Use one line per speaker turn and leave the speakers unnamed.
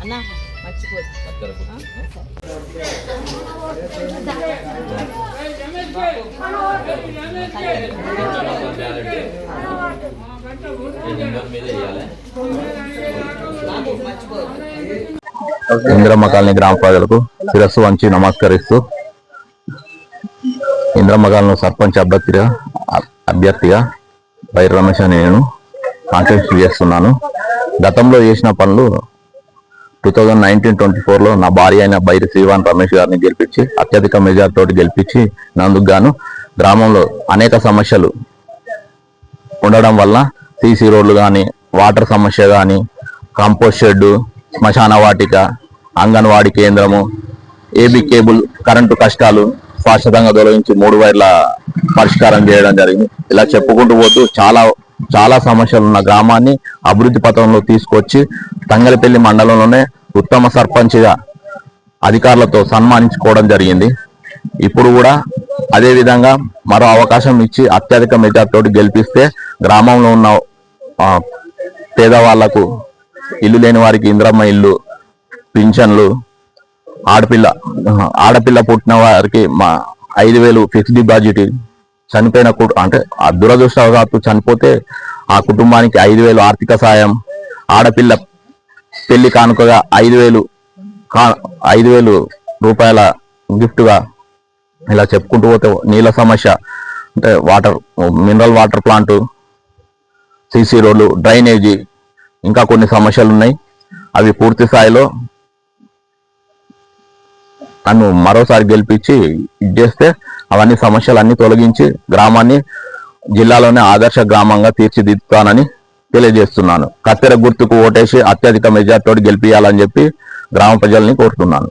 అన్నా ఇంద్రమ్మ కాలనీ గ్రామ ప్రజలకు శిరస్సు వంచి నమస్కరిస్తూ ఇంద్రమ్మ కాలనీ సర్పంచ్ అభ్యర్థిగా అభ్యర్థిగా వైర్ రమేష్ అని నేను కాంటెస్ట్ చేస్తున్నాను. గతంలో చేసిన పనులు టూ థౌజండ్ నైన్టీన్ ట్వంటీ ఫోర్లో నా భార్య అయిన బైరి శ్రీవాన్ రమేష్ గారిని గెలిపించి అత్యధిక మెజార్టీతో గెలిపించి నందుకు గాను గ్రామంలో అనేక సమస్యలు ఉండడం వల్ల సీసీ రోడ్లు కానీ వాటర్ సమస్య కానీ కంపోస్ట్ షెడ్డు శ్మశాన వాటిక అంగన్వాడీ కేంద్రము ఏబీ కేబుల్ కరెంటు కష్టాలు శాశ్వతంగా తొలగించి మూడు వైర్ల పరిష్కారం చేయడం జరిగింది. ఇలా చెప్పుకుంటూ పోతూ చాలా చాలా సమస్యలు ఉన్న గ్రామాన్ని అభివృద్ధి పథంలో తీసుకొచ్చి తంగలపల్లి మండలంలోనే ఉత్తమ సర్పంచ్గా అధికారులతో సన్మానించుకోవడం జరిగింది. ఇప్పుడు కూడా అదే విధంగా మరో అవకాశం ఇచ్చి అత్యధిక మెజార్టీతో గెలిపిస్తే గ్రామంలో ఉన్న పేదవాళ్ళకు ఇల్లు లేని వారికి ఇంద్రమ్మ ఇల్లు పింఛన్లు ఆడపిల్ల ఆడపిల్ల పుట్టిన వారికి మా ఐదు వేలు ఫిక్స్డ్ డిపాజిట్ చనిపోయిన అంటే ఆ దురదృష్టవశాత్తు చనిపోతే ఆ కుటుంబానికి ఐదు వేలు ఆర్థిక సాయం ఆడపిల్ల పెళ్ళి కానుకగా ఐదు వేలు కా ఐదు వేలు రూపాయల గిఫ్ట్గా ఇలా చెప్పుకుంటూ పోతే నీళ్ళ సమస్య అంటే water mineral water plant CC రోడ్లు డ్రైనేజీ ఇంకా కొన్ని సమస్యలు ఉన్నాయి అవి పూర్తి స్థాయిలో నన్ను మరోసారి గెలిపించి ఇది చేస్తే అవన్నీ సమస్యలు అన్ని తొలగించి గ్రామాన్ని జిల్లాలోనే ఆదర్శ గ్రామంగా తీర్చిదిద్దుతానని తెలియజేస్తున్నాను. కత్తెర గుర్తుకు ఓటేసి అత్యధిక మెజార్టీతో గెలిపించాలని చెప్పి గ్రామ ప్రజల్ని కోరుతున్నాను.